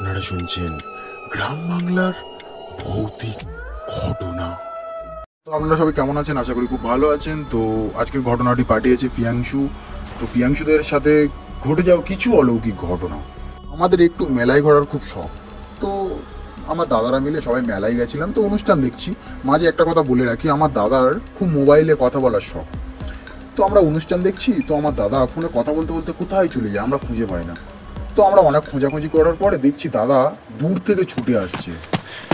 আপনারা শুনছেন গ্রাম বাংলার ভৌতিক ঘটনা। তো আপনারা সবাই কেমন আছেন? আশা করি খুব ভালো আছেন। তো আজকের ঘটনাটি পাঠিয়েছে পিয়াংশু তো পিয়াংশুদের সাথে ঘটে যাওয়া কিছু অলৌকিক ঘটনা। আমাদের একটু মেলায় ঘোরার খুব শখ। তো আমার দাদারা মিলে সবাই মেলায় গেছিলাম। তো অনুষ্ঠান দেখছি। মাঝে একটা কথা বলে রাখি, আমার দাদার খুব মোবাইলে কথা বলার শখ। তো আমরা অনুষ্ঠান দেখছি। তো আমার দাদা ফোনে কথা বলতে বলতে কোথায় চলে যায় আমরা খুঁজে পাই না। তো আমরা অনেক খোঁজাখুঁজি করার পরে দেখছি দাদা দূর থেকে ছুটে আসছে।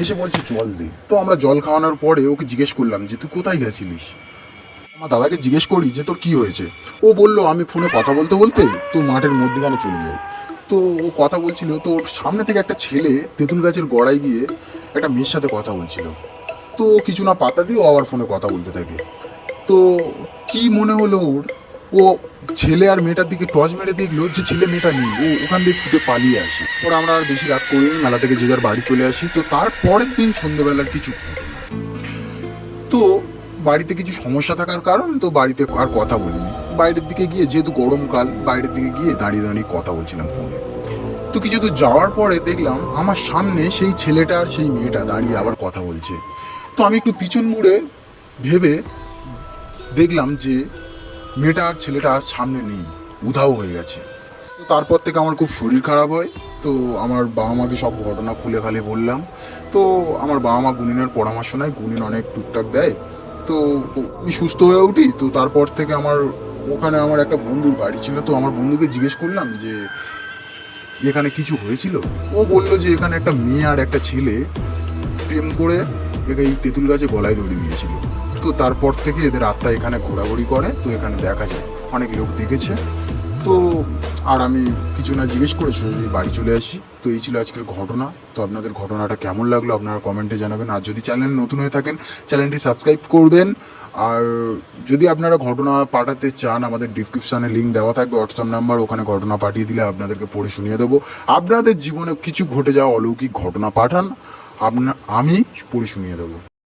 এসে বলছে, জল দে। তো আমরা জল খাওয়ানোর পরে ওকে জিজ্ঞেস করলাম যে, তুই কোথায় গেছিলিস? আমার দাদাকে জিজ্ঞেস করি যে, তোর কি হয়েছে? ও বলল, আমি ফোনে কথা বলতে বলতে তো মাঠের মধ্যখানে চলে যাই। তো ও কথা বলছিল, তো সামনে থেকে একটা ছেলে তেঁতুল গাছের গড়ায় গিয়ে একটা মেয়ের সাথে কথা বলছিল। তো ও কিছু না পাতা দিয়ে ও আবার ফোনে কথা বলতে থাকে। তো কি মনে হলো ওর? ও ছেলে আর মেয়েটার দিকে টর্চ মেরে দেখল যে ছেলে মেয়েটা নেই। ও ওখান দিয়ে ছুটে পালিয়ে আসে। ওর আমরা আর বেশি রাত করিনি মেলা থেকে যে যার বাড়ি চলে আসি। তো তার পরের দিন সন্ধ্যেবেলার কিছু তো বাড়িতে কিছু সমস্যা থাকার কারণ তো বাড়িতে আর কথা বলিনি। বাইরের দিকে গিয়ে যেহেতু গরমকাল, বাইরের দিকে গিয়ে দাঁড়িয়ে দাঁড়িয়ে কথা বলছিলাম ফোনে। তো কিছু দূর যাওয়ার পরে দেখলাম আমার সামনে সেই ছেলেটা আর সেই মেয়েটা দাঁড়িয়ে আবার কথা বলছে। তো আমি একটু পিছন মুড়ে ভেবে দেখলাম যে মেয়েটা আর ছেলেটা আর সামনে নেই, উধাও হয়ে গেছে। তো তারপর থেকে আমার খুব শরীর খারাপ হয়, তো আমার বাবা মাকে সব ঘটনা খুলে খালে বললাম। তো আমার বাবা মা গুনিনের পরামর্শ নেয় গুনিন অনেক টুকটাক দেয়। তো আমি সুস্থ হয়ে উঠি, তো তারপর থেকে আমার ওখানে আমার একটা বন্ধুর বাড়ি ছিল, তো আমার বন্ধুকে জিজ্ঞেস করলাম যে, এখানে কিছু হয়েছিল? ও বলল যে, এখানে একটা মেয়ে আর একটা ছেলে প্রেম করে একে এই তেঁতুল গাছে গলায় দড়ি দিয়েছিল। তো তারপর থেকে এদের আত্মা এখানে ঘোরাঘুরি করে, তো এখানে দেখা যায়। অনেক লোক দেখেছে। তো আর আমি কিছু না জিজ্ঞেস করে সোজাসুজি বাড়ি চলে আসি। তো এই ছিল আজকের ঘটনা। তো আপনাদের ঘটনাটা কেমন লাগল, আপনারা কমেন্টে জানাবেন। আর যদি চ্যানেল নতুন হয়ে থাকেন, চ্যানেলটি সাবস্ক্রাইব করবেন। আর যদি আপনারা ঘটনা পাঠাতে চান, আমাদের ডিসক্রিপশানে লিঙ্ক দেওয়া থাকবে হোয়াটসঅ্যাপ নাম্বার ওখানে ঘটনা পাঠিয়ে দিলে আপনাদেরকে পড়ে শুনিয়ে দেবো। আপনাদের জীবনে কিছু ঘটে যাওয়া অলৌকিক ঘটনা পাঠান, আপনা আমি পড়ে শুনিয়ে দেবো।